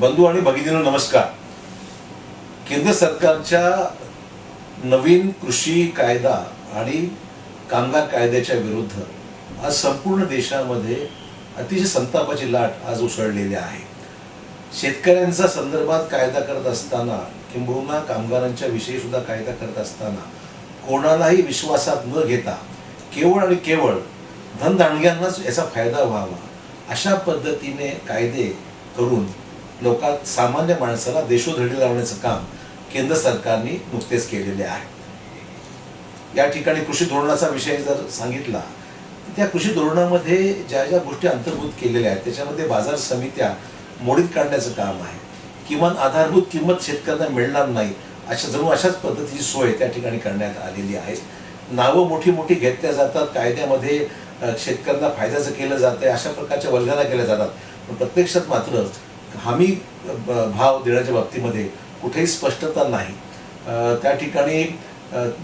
बंधू आणि भगिनी नमस्कार. केंद्र सरकारच्या नवीन कृषी कायदा आणि कामगार कायद्याच्या विरुद्ध आज संपूर्ण देशामध्ये अतिशय संतापाची लाट आज उसळलेली आहे. शेतकऱ्यांचा संदर्भात कायदा करत असताना किंबहुना कामगारांच्या विषयी सुद्धा कायदा करत असताना कोणालाही विश्वासात न घेता केवळ आणि केवळ धनदांडग्यांनाच याचा फायदा व्हावा अशा पद्धतीने कायदे करून लोकां सामान्य माणसाला देशोधडी लावण्याचं काम केंद्र सरकारने नुकतेच केलेले आहे. या ठिकाणी कृषी धोरणाचा विषय जर सांगितला तर त्या कृषी धोरणामध्ये ज्या ज्या गोष्टी अंतर्भूत केलेल्या आहेत त्याच्यामध्ये बाजार समित्या मोडीत काढण्याचं काम आहे. किमान आधारभूत किंमत शेतकऱ्यांना मिळणार नाही अशा जणू अशाच पद्धतीची सोय त्या ठिकाणी करण्यात आलेली आहे. नावं मोठी मोठी घेतल्या जातात कायद्यामध्ये शेतकऱ्यांना फायद्याचं केलं जातं अशा प्रकारच्या वल्गना केल्या जातात. पण प्रत्यक्षात मात्र हमी भाव देण्याच्या बाबतीमध्ये कुठेही स्पष्टता नाही. त्या ठिकाणी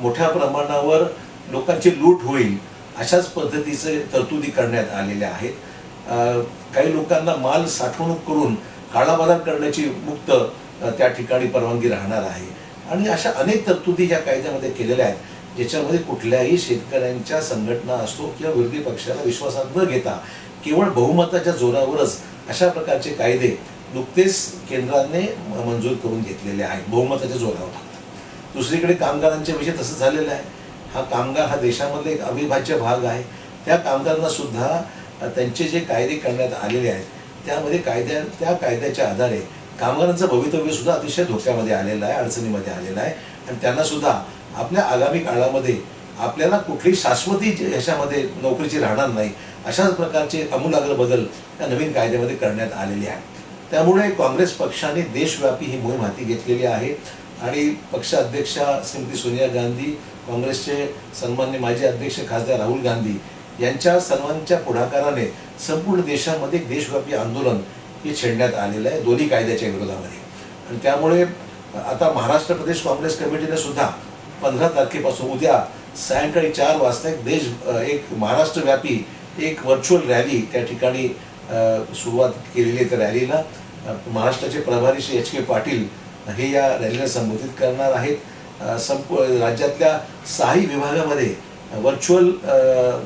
मोठ्या प्रमाणावर लोकांची लूट होईल अशाच पद्धतीचे तरतुदी करण्यात आलेल्या आहेत. काही लोकांना माल साठवणूक करून काळाबाजार करण्याची मुक्त त्या ठिकाणी परवानगी राहणार आहे. आणि अशा अनेक तरतुदी या कायद्यामध्ये केलेल्या आहेत ज्याच्यामध्ये कुठल्याही शेतकऱ्यांच्या संघटना असो किंवा विरोधी पक्षाला विश्वासात न घेता केवळ बहुमताच्या जोरावरच अशा प्रकारचे कायदे नुकतेच केंद्राने म- मंजूर करून घेतलेले आहेत बहुमताच्या जोरावर. फक्त दुसरीकडे कामगारांच्या विषय तसं झालेलं आहे. हा कामगार हा देशामधला एक अविभाज्य भाग आहे. त्या कामगारांना सुद्धा त्यांचे जे कायदे करण्यात आलेले आहेत त्यामध्ये कायद्या त्या कायद्याच्या आधारे कामगारांचं भवितव्य सुद्धा अतिशय धोक्यामध्ये आलेलं आहे अडचणीमध्ये आलेलं आहे. आणि त्यांना सुद्धा आपल्या आगामी काळामध्ये आपल्याला कुठली शाश्वती ह्याच्यामध्ये नोकरीची राहणार नाही अशाच प्रकारचे आमूलाग्र बदल त्या नवीन कायद्यामध्ये करण्यात आलेले आहेत. त्यामुळे काँग्रेस पक्षाने देशव्यापी ही मोहीम हाती घेतलेली आहे. आणि पक्षाध्यक्षा श्रीमती सोनिया गांधी काँग्रेसचे सन्मान्य माजी अध्यक्ष खासदार राहुल गांधी यांच्या सर्वांच्या पुढाकाराने संपूर्ण देशामध्ये देशव्यापी आंदोलन हे छेडण्यात आलेलं आहे दोन्ही कायद्याच्या विरोधामध्ये. आणि त्यामुळे आता महाराष्ट्र प्रदेश काँग्रेस कमिटीने सुद्धा पंधरा तारखेपासून उद्या सायंकाळी चार वाजता एक देश एक महाराष्ट्रव्यापी एक व्हर्च्युअल रॅली त्या ठिकाणी सुरुवात केलेली आहे त्या रॅलीला. महाराष्ट्राचे प्रभारी श्री एच के पाटील हे या रॅलीला संबोधित करणार आहेत. संप राज्यातल्या सहाही विभागामध्ये व्हर्च्युअल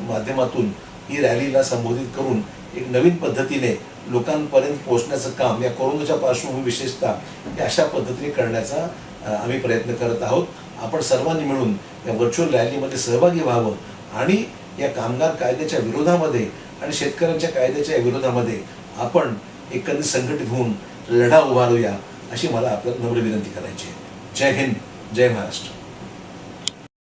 माध्यमातून ही रॅलीला संबोधित करून एक नवीन पद्धतीने लोकांपर्यंत पोहोचण्याचं काम या कोरोनाच्या पार्श्वभूमी विशेषतः अशा पद्धतीने करण्याचा आम्ही प्रयत्न करत आहोत. आपण सर्वांनी मिळून या व्हर्च्युअल रॅलीमध्ये सहभागी व्हावं आणि या कामगार कायद्याच्या विरोधामध्ये आणि शेतकऱ्यांच्या कायद्याच्या विरोधामध्ये आपण एकंदरीत संघटित होऊन लढा उभारूया अशी मला आपल्याला नम्र विनंती करायची आहे. जय हिंद जय महाराष्ट्र.